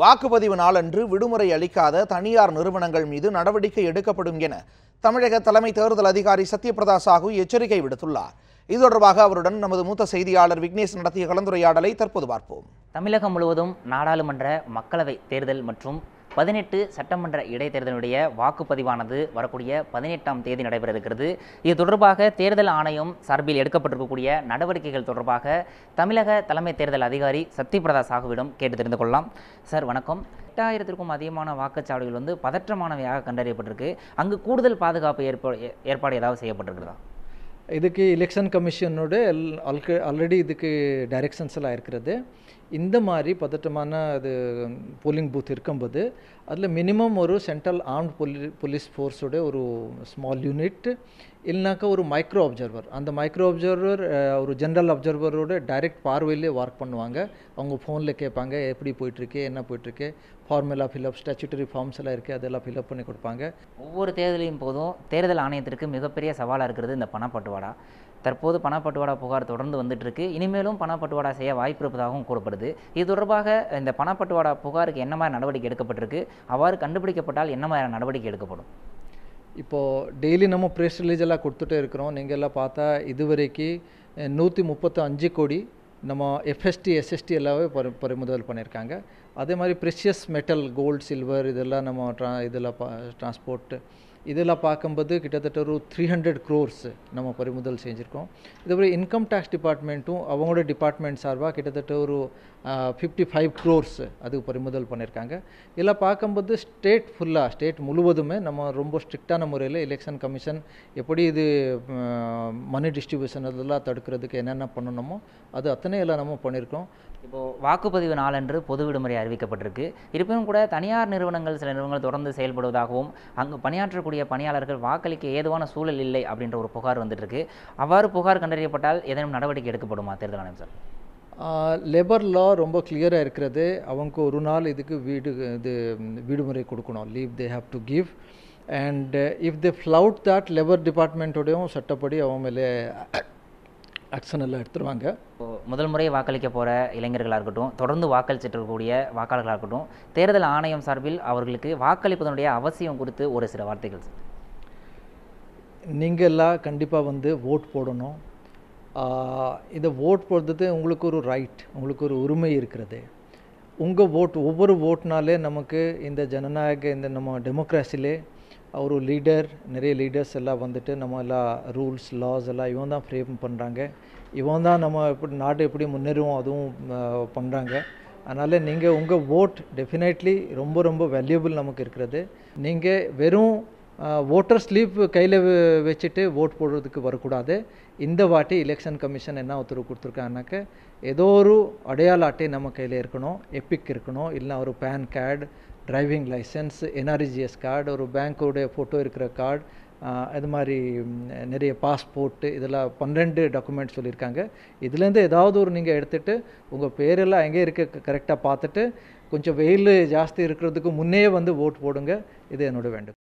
வாக்குப்பதிவு நாளன்று விடுமுறை அளிக்காத தனியார் நிறுவனங்கள் மீது நடவடிக்கை எடுக்கப்படும் என தமிழக தலைமை தேர்தல் அதிகாரி சத்யபிரதா சாஹூ எச்சரிக்கை விடுத்துள்ளார். இது தொடர்பாக அவருடன் நமது மூத்த செய்தியாளர் விக்னேஷ் நடத்திய கலந்துரையாடலை தற்போது பார்ப்போம். தமிழகம் முழுவதும் நாடாளுமன்ற மக்களவை தேர்தல் மற்றும் பதினெட்டு சட்டமன்ற இடைத்தேர்தலுடைய வாக்குப்பதிவானது வரக்கூடிய பதினெட்டாம் தேதி நடைபெற இருக்கிறது இது தொடர்பாக தேர்தல் ஆணையம் சார்பில் எடுக்கப்பட்டிருக்கக்கூடிய நடவடிக்கைகள் தொடர்பாக தமிழக தலைமை தேர்தல் அதிகாரி சத்யபிரதா சாகுவிடம் கேட்டு தெரிந்து கொள்ளலாம். சார் வணக்கம். எட்டாயிரத்திற்கும் அதிகமான வாக்குச்சாவடிகள் வந்து பதற்றமானவையாக கண்டறியப்பட்டிருக்கு. அங்கு கூடுதல் பாதுகாப்பு ஏற்பாடு ஏற்பாடு ஏதாவது செய்யப்பட்டிருக்கிறதா? இதுக்கு எலெக்ஷன் கமிஷனோட ஆல்ரெ ஆல்ரெடி இதுக்கு டைரெக்ஷன்ஸ் எல்லாம் இருக்கிறது. இந்த மாதிரி பதட்டமான அது போலிங் பூத் இருக்கும்போது அதில் மினிமம் ஒரு சென்ட்ரல் ஆர்ம்ட் போலி போலீஸ் ஃபோர்ஸோட ஒரு ஸ்மால் யூனிட் இல்லைனாக்கா ஒரு மைக்ரோ அப்சர்வர் அந்த மைக்ரோ அப்சர்வர் ஒரு ஜென்ரல் அப்சர்வரோட டைரக்ட் பார்வையிலே ஒர்க் பண்ணுவாங்க. அவங்க ஃபோனில் கேட்பாங்க எப்படி போயிட்டுருக்கு? என்ன போயிட்டுருக்கு? ஃபார்மெல்லாம் ஃபில்அப் ஸ்டாச்சுட்டரி ஃபார்ம்ஸ் எல்லாம் இருக்குது அதெல்லாம் ஃபில்அப் பண்ணி கொடுப்பாங்க. ஒவ்வொரு தேர்தலையும் போதும். தேர்தல் ஆணையத்திற்கு மிகப்பெரிய சவாலாக இருக்கிறது இந்த பணப்பட்டுவாடா. தற்போது பணப்பட்டுவாடா புகார் தொடர்ந்து வந்துட்டுருக்கு. இனிமேலும் பணப்பட்டுவாடா செய்ய வாய்ப்பு இருப்பதாகவும் கூறப்படுது. இது தொடர்பாக இந்த பணப்பட்டுவாடா புகாருக்கு என்ன மாதிரி நடவடிக்கை எடுக்கப்பட்டிருக்கு? அவ்வாறு கண்டுபிடிக்கப்பட்டால் என்ன மாதிரியான நடவடிக்கை எடுக்கப்படும்? இப்போது டெய்லி நம்ம ப்ரெஸ் ரிலீஸ் எல்லாம் கொடுத்துட்டே இருக்கிறோம். நீங்கள் எல்லாம் பார்த்தா இதுவரைக்கு நூற்றி முப்பத்து அஞ்சு கோடி நம்ம எஃப்எஸ்டி எஸ்எஸ்டி எல்லாமே பறி பறிமுதல் பண்ணியிருக்காங்க. அதே மாதிரி ப்ரெஷியஸ் மெட்டல் கோல்டு சில்வர் இதெல்லாம் நம்ம ட்ரா இதெல்லாம் பா ட்ரான்ஸ்போர்ட் இதெல்லாம் பார்க்கும்போது கிட்டத்தட்ட ஒரு த்ரீ ஹண்ட்ரட் க்ரோர்ஸ் நம்ம பறிமுதல் செஞ்சுருக்கோம். இதுபோல் இன்கம் டேக்ஸ் டிபார்ட்மெண்ட்டும் அவங்களோட டிபார்ட்மெண்ட் சார்பாக கிட்டத்தட்ட ஒரு ஃபிஃப்டி ஃபைவ் க்ரோர்ஸ் அது பறிமுதல் பண்ணியிருக்காங்க இதெல்லாம் பார்க்கும்போது ஸ்டேட் ஃபுல்லாக ஸ்டேட் முழுவதுமே நம்ம ரொம்ப ஸ்ட்ரிக்டான முறையில் எலெக்ஷன் கமிஷன் எப்படி இது மணி டிஸ்ட்ரிபியூஷன் அதெல்லாம் தடுக்கிறதுக்கு என்னென்ன பண்ணணுமோ அது அத்தனை எல்லாம் நம்ம பண்ணியிருக்கோம். இப்போது வாக்குப்பதிவு நாளன்று பொது விடுமுறை அறிவிக்கப்பட்டிருக்கு. இருப்பினும் கூட தனியார் நிறுவனங்கள் சில நிறுவனங்கள் தொடர்ந்து செயல்படுவதாகவும் அங்கு பணியாற்றக்கூடிய பணியாளர்கள் வாக்களிக்க ஏதுவான சூழல் இல்லை அப்படின்ற ஒரு புகார் வந்துட்டு இருக்கு அவ்வாறு புகார் கண்டறியப்பட்டால் ஏதேனும் நடவடிக்கை எடுக்கப்படுமா? தேர்தல் ஆணையம் சார். லேபர் லா ரொம்ப கிளியராக இருக்கிறது. அவங்க ஒரு நாள் இதுக்கு வீடு இது விடுமுறை கொடுக்கணும். Leave they have to give and if they flout that labour டிபார்ட்மெண்ட்டோடையும் சட்டப்படி அவங்க மேலே ஆக்ஷன் எல்லாம் எடுத்துருவாங்க. முதல் முறை வாக்களிக்க போகிற இளைஞர்களாக இருக்கட்டும் தொடர்ந்து வாக்களிச்சிட்டு இருக்கக்கூடிய வாக்காளர்களாக இருக்கட்டும் தேர்தல் ஆணையம் சார்பில் அவர்களுக்கு வாக்களிப்பதனுடைய அவசியம் குறித்து ஒரு சில வார்த்தைகள் நீங்கள்லாம் கண்டிப்பாக வந்து ஓட் போடணும். இதை ஓட் போடுறது உங்களுக்கு ஒரு ரைட் உங்களுக்கு ஒரு உரிமை இருக்கிறது. உங்கள் ஓட் ஒவ்வொரு ஓட்னாலே நமக்கு இந்த ஜனநாயக இந்த நம்ம டெமோக்ராசிலே ஒரு லீடர் நிறைய லீடர்ஸ் எல்லாம் வந்துட்டு நம்ம எல்லாம் ரூல்ஸ் லாஸ் எல்லாம் இவன் தான் ஃப்ரேம் பண்ணுறாங்க இவன் தான் நம்ம எப்படி நாடு எப்படி முன்னேறுவோம் அதுவும் பண்ணுறாங்க அதனால் நீங்கள் உங்கள் ஓட் டெஃபினெட்லி ரொம்ப ரொம்ப வேல்யூபிள் நமக்கு இருக்கிறது. நீங்கள் வெறும் ஓட்டர் ஸ்லீப் கையில் வச்சுட்டு ஓட் போடுறதுக்கு வரக்கூடாது. இந்த வாட்டி எலெக்ஷன் கமிஷன் என்ன உத்தரவு கொடுத்துருக்காங்கனாக்க ஏதோ ஒரு அடையாள அட்டை நம்ம கையில் இருக்கணும் எப்பிக் இருக்கணும் இல்லை ஒரு PAN card driving licence NRGS card ஒரு பேங்க்கோடைய ஃபோட்டோ இருக்கிற கார்டு இது மாதிரி நிறைய பாஸ்போர்ட்டு இதெல்லாம் பன்னெண்டு டாக்குமெண்ட் சொல்லியிருக்காங்க. இதுலேருந்து ஏதாவது ஒரு நீங்கள் எடுத்துகிட்டு உங்கள் பேரெல்லாம் எங்கே இருக்க கரெக்டாக பார்த்துட்டு கொஞ்சம் வெயில் ஜாஸ்தி இருக்கிறதுக்கு முன்னே வந்து ஓட் போடுங்க. இது என்னோட வேண்டும்